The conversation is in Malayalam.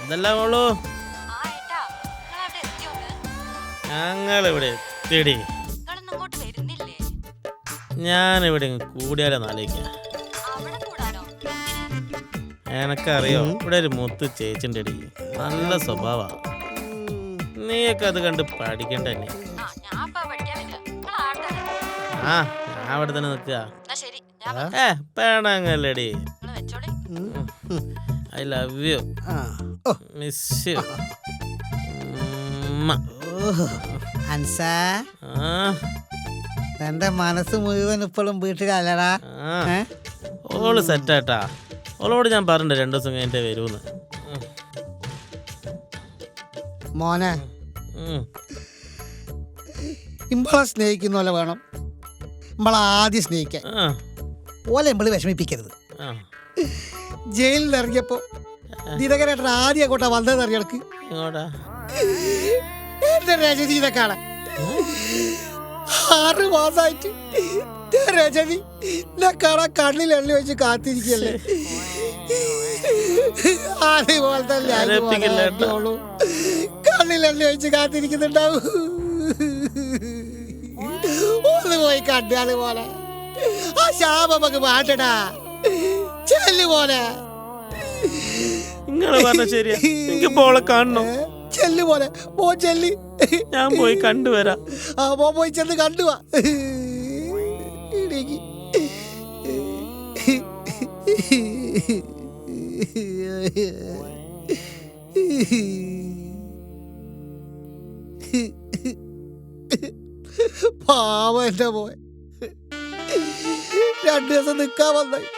എന്തെല്ലാം ഞങ്ങൾ ഇവിടെ എത്തിയടി വരുന്നില്ലേ? ഞാനിവിടെ കൂടിയാലെന്ന് ആലോചിക്കാം? എനക്കറിയോ? ഇവിടെ ഒരു മുത്ത് ചേച്ചിണ്ടടി നല്ല സ്വഭാവ. നീയൊക്കെ അത് കണ്ട് പഠിക്കണ്ട തന്നെ ആ ഞാൻ അവിടെ തന്നെ നിൽക്കുക. ഏ പേണങ്ങല്ലടി I love you. Miss you. എന്റെ മനസ്സ് മുഴുവൻ ഇപ്പോഴും വീട്ടിലല്ലടാ ഓൾ സെറ്റാട്ടാ ഓളോട് ഞാൻ പറഞ്ഞിട്ട് രണ്ടു ദിവസം കഴിഞ്ഞിട്ട് വരൂന്ന് മോനെ. ഇമ്പളെ സ്നേഹിക്കുന്ന പോലെ വേണം. ഇമ്പളെ ആദ്യം സ്നേഹിക്കാൻ. പോലെ ഓലെ ഇമ്പൾ വിഷമിപ്പിക്കരുത്. ജയിലിൽ ഇറങ്ങിയപ്പോ ദിനകരേട്ടൻ ആദ്യം അങ്ങോട്ടാ വന്നത് അറിയണക്ക് എന്റെ കാണാൻ. ആറ് മാസമായിട്ട് രജനി ഞാൻ കട കണ്ണിൽ എണ്ണി വെച്ച് കാത്തിരിക്കല്ലേ? അതേപോലെ തന്നെ. കണ്ണിൽ എണ്ണി വെച്ച് കാത്തിരിക്കുന്നുണ്ടാവും. ഒന്ന് പോയി കണ്ടു അതുപോലെ. ആ ശാപമൊക്കെ മാറ്റടാ. ചെല്ലു പോലെ നിങ്ങൾ പറഞ്ഞ ശരിയാ. എനിക്ക് പോളെ കാണണം? ഏ? ചെല്ലു പോലെ പോ ചെല്ലി. ഞാൻ പോയി കണ്ടുവരാം. ആ പോ പോയി ചെന്ന് കണ്ടുവാ. ഇടിക്ക്. പാവ എന്റെ പോയ രണ്ടു ദിവസം നിൽക്കാൻ വന്നായി